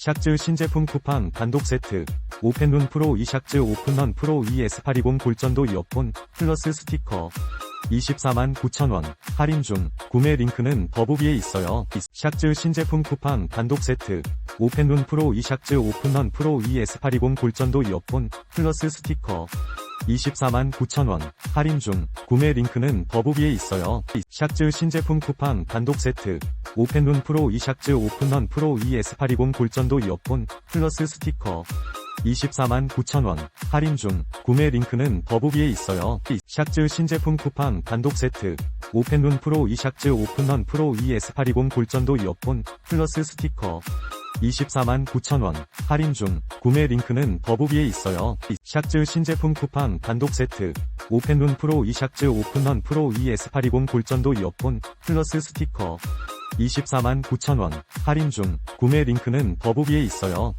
샥즈 신제품 쿠팡 단독 세트 오펜룬 프로 2 샥즈 오픈런 프로 2 S820 골전도 이어폰 플러스 스티커 24만 9천원 할인 중 구매 링크는 더보기에 있어요. 샥즈 신제품 쿠팡 단독 세트 오펜룬 프로 2 샥즈 오픈런 프로 2 S820 골전도 이어폰 플러스 스티커 24만 9천원 할인 중 구매 링크는 더보기에 있어요. 샥즈 신제품 쿠팡 단독 세트 오펜룬 프로 2 샥즈 오픈런 프로 2 S820 골전도 이어폰 플러스 스티커. 24만 9천원. 할인 중. 구매 링크는 더보기에 있어요. 샥즈 신제품 쿠팡 단독 세트. 오펜룬 프로 2 샥즈 오픈런 프로 2 S820 골전도 이어폰 플러스 스티커. 24만 9천원. 할인 중. 구매 링크는 더보기에 있어요. 샥즈 신제품 쿠팡 단독 세트. 오펜룬 프로 2 샥즈 오픈런 프로 2 S820 골전도 이어폰 플러스 스티커 24만 9천원 할인 중 구매 링크는 더보기에 있어요.